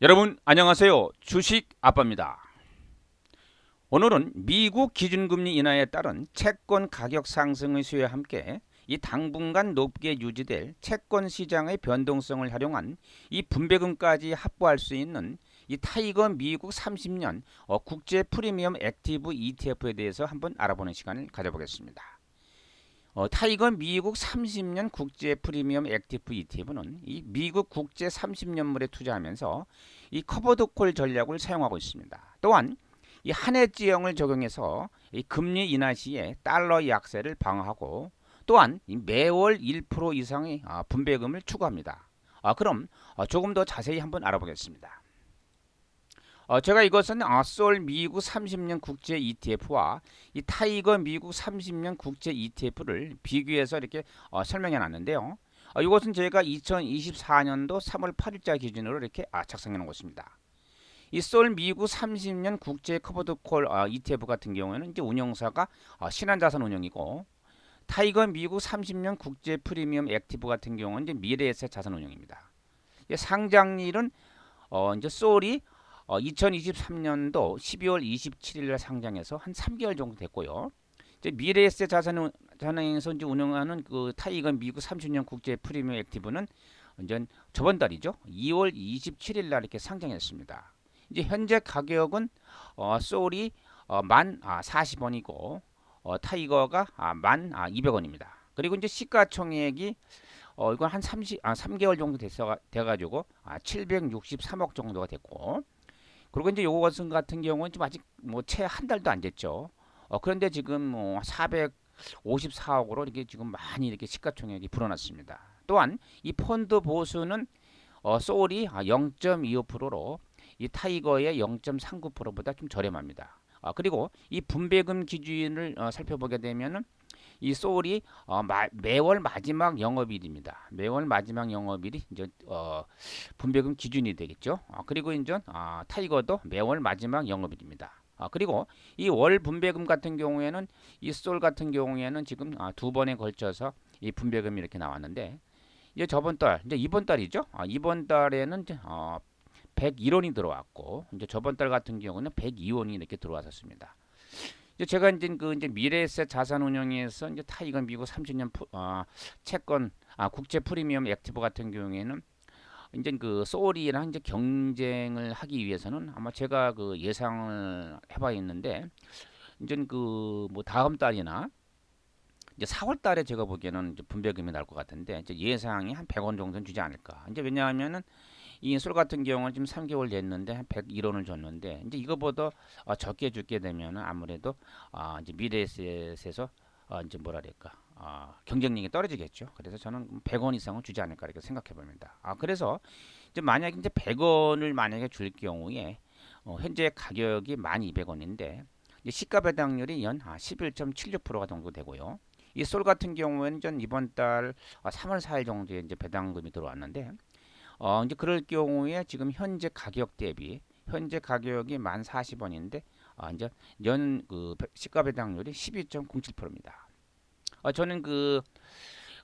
여러분 안녕하세요. 주식 아빠입니다. 오늘은 미국 기준금리 인하에 따른 채권 가격 상승의 수요와 함께 이 당분간 높게 유지될 채권 시장의 변동성을 활용한 이 분배금까지 확보할 수 있는 이 타이거 미국 30년 어, 국제 프리미엄 액티브 ETF에 대해서 한번 알아보는 시간을 가져보겠습니다. 어, 타이거 미국 30년 국제 프리미엄 액티브 ETF는 이 미국 국제 30년물에 투자하면서 이 커버드 콜 전략을 사용하고 있습니다. 또한 이 한해 지형을 적용해서 이 금리 인하 시에 달러 약세를 방어하고 또한 이 매월 1% 이상의 아, 분배금을 추구합니다. 아, 그럼 어, 조금 더 자세히 한번 알아보겠습니다. 어, 제가 이것은 아, 솔 미국 30년 국제 ETF와 이 타이거 미국 30년 국제 ETF를 비교해서 이렇게 어, 설명해 놨는데요. 어, 이것은 제가 2024년도 3월 8일자 기준으로 이렇게 아, 작성해 놓은 것입니다. 이 솔 미국 30년 국제 커버드 콜 어, ETF 같은 경우에는 이제 운영사가 어, 신한자산 운영이고 타이거 미국 30년 국제 프리미엄 액티브 같은 경우는 이제 미래에셋 자산 운영입니다. 이 상장일은 어, 이제 솔이 어, 2023년도 12월 27일에 상장해서 한 3개월 정도 됐고요. 이제 미래에셋 자산 자산에서 이제 운영하는 그 타이거 미국 30년 국제 프리미엄 액티브는 이제 저번 달이죠. 2월 27일 날 이렇게 상장했습니다. 이제 현재 가격은 어, 솔이 어, 만 아, 40원이고 어, 타이거가 아, 만 아, 200원입니다. 그리고 이제 시가총액이 어, 이건 한 30, 아, 3개월 정도 됐어, 돼가지고 아, 763억 정도가 됐고 그리고 이제 요거 같은 경우는 지금 아직 뭐 채 한 달도 안 됐죠. 어, 그런데 지금 뭐 454억으로 이렇게 지금 많이 이렇게 시가총액이 불어났습니다. 또한 이 펀드 보수는 어, 소울이 0.25%로 이 타이거의 0.39%보다 좀 저렴합니다. 아, 그리고 이 분배금 기준을 어, 살펴보게 되면은 이 소울이 어, 마, 매월 마지막 영업일입니다. 매월 마지막 영업일이 이제 어, 분배금 기준이 되겠죠. 아, 그리고 이제 아, 타이거도 매월 마지막 영업일입니다. 아, 그리고 이 월 분배금 같은 경우에는 이 솔 같은 경우에는 지금 아, 두 번에 걸쳐서 이 분배금이 이렇게 나왔는데 이제 저번 달 이제 이번 달이죠. 아, 이번 달에는 이제 어, 101원이 들어왔고 이제 저번 달 같은 경우는 102원이 이렇게 들어왔었습니다. 이제 제가 이제 그 이제 미래에셋 자산 운용에서 이제 타이거 미국 30년 푸, 어, 채권 아 국제 프리미엄 액티브 같은 경우에는 이제 그 소울이랑 이제 경쟁을 하기 위해서는 아마 제가 그 예상을 해봐 있는데 이제 그 뭐 다음 달이나 이제 4월 달에 제가 보기에는 분배금이 나올 것 같은데 이제 예상이 한 100원 정도는 주지 않을까. 이제 왜냐하면은 이술 같은 경우는 지금 3개월 됐는데 한 101원을 줬는데 이제 이거보다 어, 적게 주게 되면은 아무래도 어, 이제 미래에셋에서 어, 이제 뭐랄까 어, 경쟁력이 떨어지겠죠. 그래서 저는 100원 이상은 주지 않을까 이렇게 생각해 봅니다. 아 그래서 이제 만약에 이제 100원을 만약에 줄 경우에 어, 현재 가격이 1200원인데 이제 시가 배당률이 연 11.76%가 정도 되고요. 이 솔 같은 경우에는 전 이번 달 3월 4일 정도에 이제 배당금이 들어왔는데 어, 이제 그럴 경우에 지금 현재 가격 대비 현재 가격이 만 40원인데 어, 이제 연그 시가 배당률이 12.07%입니다. 어, 저는 그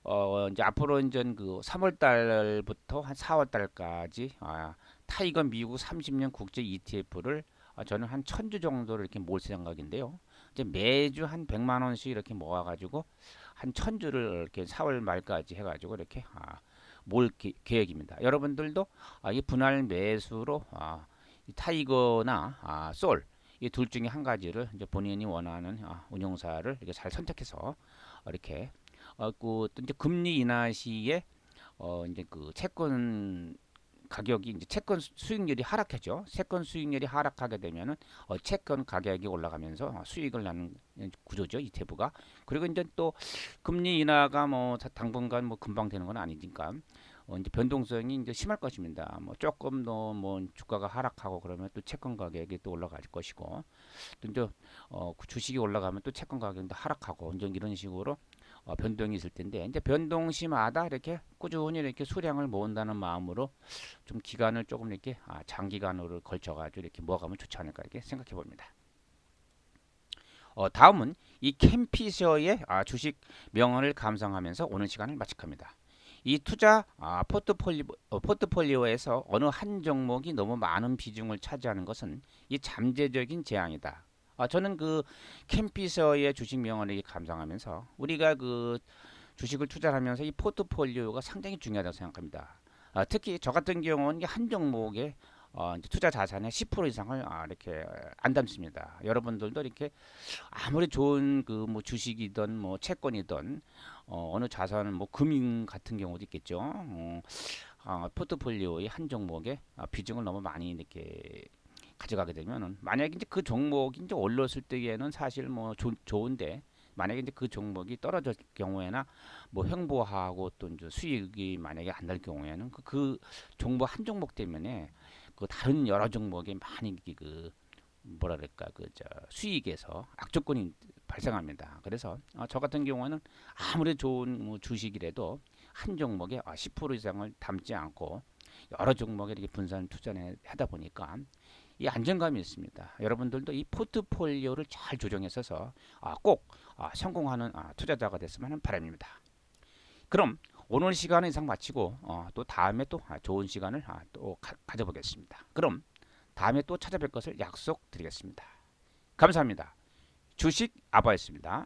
어, 이제 앞으로 이제 그 3월 달부터 한 4월 달까지 아, 타이거 미국 30년 국제 ETF를 아, 저는 한 천 주 정도를 이렇게 모을 생각인데요. 이제 매주 한 100만 원씩 이렇게 모아 가지고 한 천 주를 이렇게 4월 말까지 해 가지고 이렇게 아, 몰 기, 계획입니다. 여러분들도 아, 이 분할 매수로 아, 이 타이거나 아, 솔 이 둘 중에 한 가지를 이제 본인이 원하는 아, 운용사를 이렇게 잘 선택해서 이렇게 어, 그, 또 이제 금리 인하 시에 어, 이제 그 채권 가격이 이제 채권 수익률이 하락하죠. 채권 수익률이 하락하게 되면은 어, 채권 가격이 올라가면서 수익을 나는 구조죠. 이태부가. 그리고 이제 또 금리 인하가 뭐 당분간 뭐 금방 되는 건 아니니까 어, 이제 변동성이 이제 심할 것입니다. 뭐 조금 더 뭐 주가가 하락하고 그러면 또 채권 가격이 또 올라갈 것이고 또 이제 어, 그 주식이 올라가면 또 채권 가격이 하락하고 이제 이런 식으로 어, 변동이 있을 텐데 이제 변동시마다 이렇게 꾸준히 이렇게 수량을 모은다는 마음으로 좀 기간을 조금 이렇게 아, 장기간으로 걸쳐가지고 이렇게 모아가면 좋지 않을까 이렇게 생각해 봅니다. 어, 다음은 이 캠피셔의 아, 주식 명언을 감상하면서 오늘 시간을 마치합니다. 이 투자 아, 포트폴리오, 어, 포트폴리오에서 어느 한 종목이 너무 많은 비중을 차지하는 것은 이 잠재적인 재앙이다. 아, 저는 그 캠피서의 주식 명언을 감상하면서 우리가 그 주식을 투자하면서 이 포트폴리오가 상당히 중요하다고 생각합니다. 아, 특히 저 같은 경우는 한 종목에 어, 투자 자산의 10% 이상을 아, 이렇게 안 담습니다. 여러분들도 이렇게 아무리 좋은 그 뭐 주식이든 뭐 채권이든 어, 어느 자산은 뭐 금융 같은 경우도 있겠죠. 어, 아, 포트폴리오의 한 종목에 아, 비중을 너무 많이 이렇게 가져가게 되면은 만약에 이제 그 종목이 이제 올랐을 때에는 사실 뭐 조, 좋은데 만약에 이제 그 종목이 떨어질 경우에나 뭐 횡보하고 또 이제 수익이 만약에 안 날 경우에는 그, 그 종목 한 종목 때문에 그 다른 여러 종목에 많이 그 뭐라 그럴까 그 저 수익에서 악조건이 발생합니다. 그래서 어, 저 같은 경우에는 아무리 좋은 뭐 주식이라도 한 종목에 아, 10% 이상을 담지 않고 여러 종목에 이렇게 분산 투자를 하다 보니까 이 안정감이 있습니다. 여러분들도 이 포트폴리오를 잘 조정해서 아, 꼭 아, 성공하는 아, 투자자가 됐으면 하는 바람입니다. 그럼 오늘 시간은 이상 마치고 어, 또 다음에 또 아, 좋은 시간을 아, 또 가, 가져보겠습니다. 그럼 다음에 또 찾아뵐 것을 약속드리겠습니다. 감사합니다. 주식 아바였습니다.